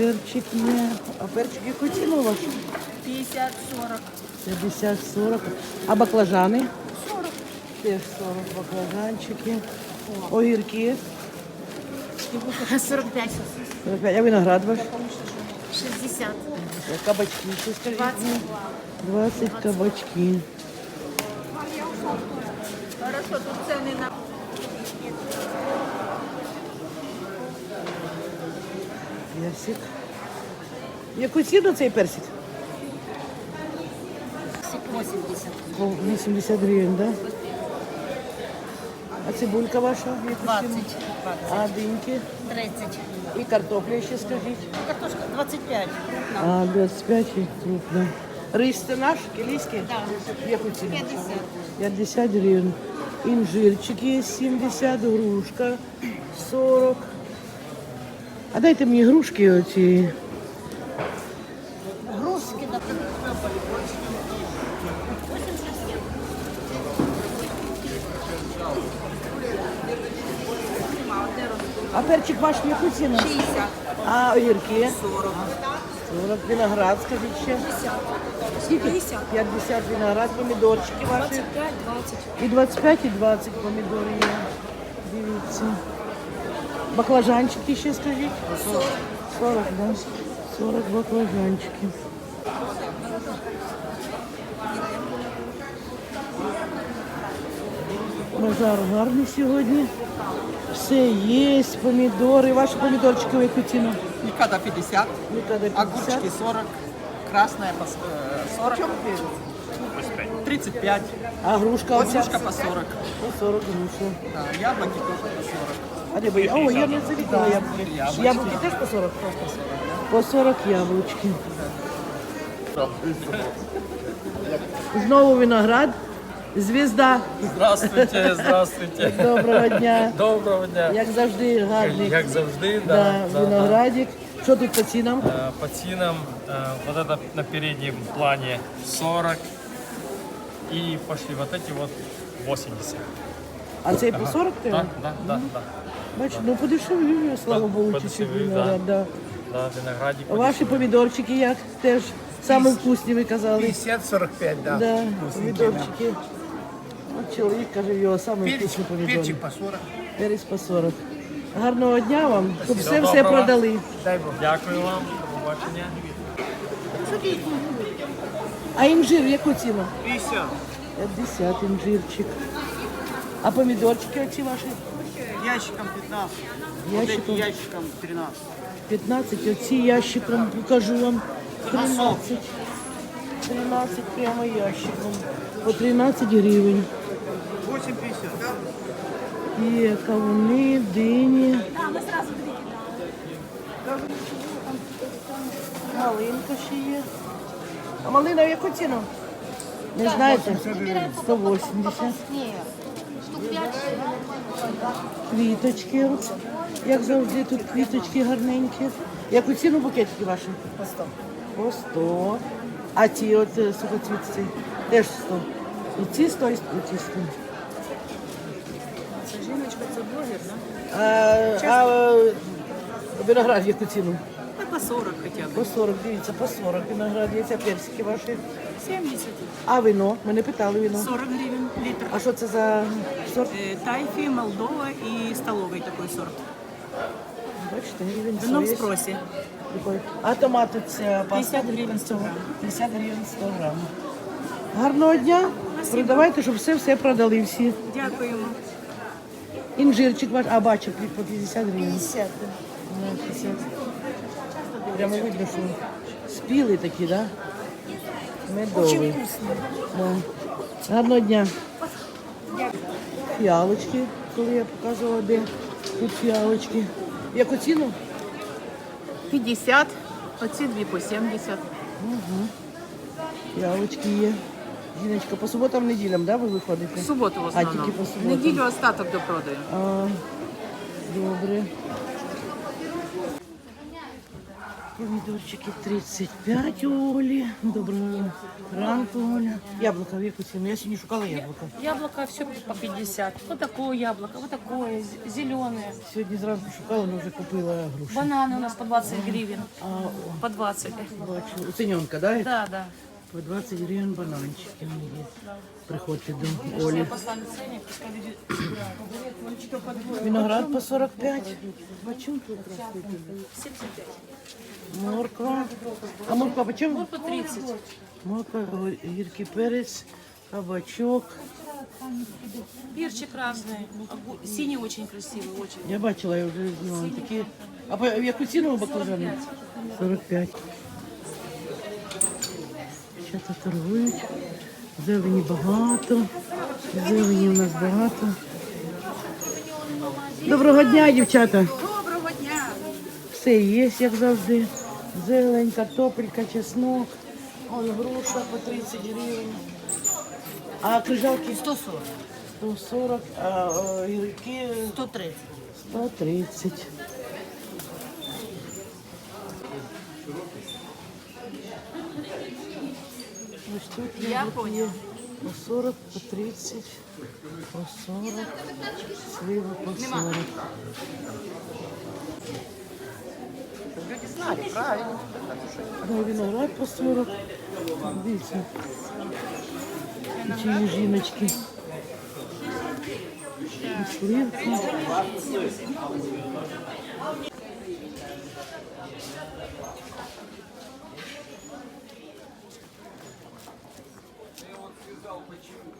перчик є. А перчик яку ціну ваш? 50-40. 50-40. А баклажани? 40. Теж 40 баклажанчики. Огірки. 45. 45. А виноград ваш? 60. Кабачки ще скажіть. 20. 20 кабачки. Хорошо, тут ціни на... Персик. Яку ціну цей персик? 80. По 80 гривень, так? Да? А цибулька ваша? Яку 20. ціну? А диньки? 30. І картопля ще скажіть. Картошка 25. А, 25 і крупно. Рис це наш, кілійський? Да. Яку ціну? 50. 50 гривень. Інжирчик є 70, грушка 40. А дайте мені грушки оці. А перчик ваш в яку ціну? 60. А огірки? 40. 40 виноград, скажіть ще. 50. Скільки? 50. 50 виноград, помідорчики ваші. 25, 20. І 25, і 20 помідори є. Дивіться. Баклажанчики ще скажіть. 40. 40, да? 40 баклажанчиків. Базар гарний сьогодні. Все є, помідори. Ваші помідорчики в яку ціну? Микада 50, Мікада 50. огурчики 40, красная по с- э, 40, 35, А грушка оця? подсушка по 40, По 40 груша. да, яблоки тоже по 40. А де ви? О, я не завітала яблуки. Яблучки. Яблуки теж по 40? По 40 яблучки. Знову виноград. Звізда. Здравствуйте, здравствуйте. Доброго дня. Доброго дня. Як завжди, гарний. Як завжди, Да, да, да, да. виноградик. Що тут по цінам? Э, По ценам э, вот это на переднем плане 40 и пошли вот эти вот 80. А цей по 40 Да, тебе? да, да, да. Бач, ну подешевлює, слава Да, Богу, чуть-чуть подешевлює, виноград. Да. Да, виноградик. Ваші помідорчики як? Теж саме вкусні, ви казали. 50-45, да. Да, помідорчики. От чоловік каже, його саме вкусні помідори. По 40, Перець по 40. Гарного дня вам, щоб все все Доброго. продали. дай бог. Дякую вам. До побачення. А інжир яку ціну? 50. 50 інжирчик. А помідорчики оці ваші? Ящиком 15, Ящиком ящиком 13. 15, оці ящиком покажу вам. 13. 13 прямо ящиком. По 13 гривень. 8,50. Є кавуни, дині. Малинка ще є. А малина в яку ціну? Не знаєте? 180. Квіточки. от. Як завжди, тут квіточки гарненькі. Яку ціну букетики ваші? По 100. По 100. А ті от е, сухоцвітці? Теж 100. І ці 100, і ці 100. Жіночка, це блогер, да? А, а виноград яку ціну? Та по 40 хоча б. По 40, дивіться, по 40 виноград. Є персики ваші. 70. А вино? Мене питали вино. 40 гривень літр. А що це за сорт? Е, Тайфі, Молдова і столовий такий сорт. Бачите, гривень Вино в 100 є. спросі. А томати це паста? 50 гривень 100 грам. 50 гривень 100 грам. Гарного дня. Продавайте, щоб все-все продали всі. Дякуємо. Інжирчик ваш, а бачу, по 50 гривень. 50. 50. Прямо видно, що спілий такі, да? Медовий. Да. Гарного дня. Фіалочки, коли я показувала, де тут фіалочки. Яку ціну? 50, оці дві по 70. Фіалочки є. Жіночка, по суботам, неділям, да, ви виходите? В суботу в А, основному. тільки по суботам. Неділю остаток до продаю. А, добре. Помідорчики 35 у Олі. Доброго ранку, Оля. Яблука в яку ціну? Я сьогодні шукала яблука. Яблоко все по 50. Вот такое яблоко, вот такое, зеленое. Сьогодні зранку шукала, але вже купила грушу. Бананы у нас по 20 гривен. А, о, По 20. бачу. Оціньонка, да? Да, да. По 20 гривень бананчики. Приходьте до Олі. Виноград по 45. Бачу. 75. Морква. А морква по чому? По 30. Морква, гіркий перець, кабачок. Перчик разный. Синий очень красивый, очень. Я бачила, я вже знала такі. А по яку ціну баклажани? 45. Дівчата торгують. Зелені багато. Зелені у нас багато. Доброго дня, дівчата. Доброго дня! Все є, як завжди. Зелень, картопелька, чеснок. Он груша по 30 гривень. А крижалки 140. 140, а гірки 130. 130. Ось тут Я поняла. по 40, по 30, по 40, слива по 40. Люди знали, правильно. Да, виноград по 40. Дивіться. Чи жіночки. І сливки. Почему?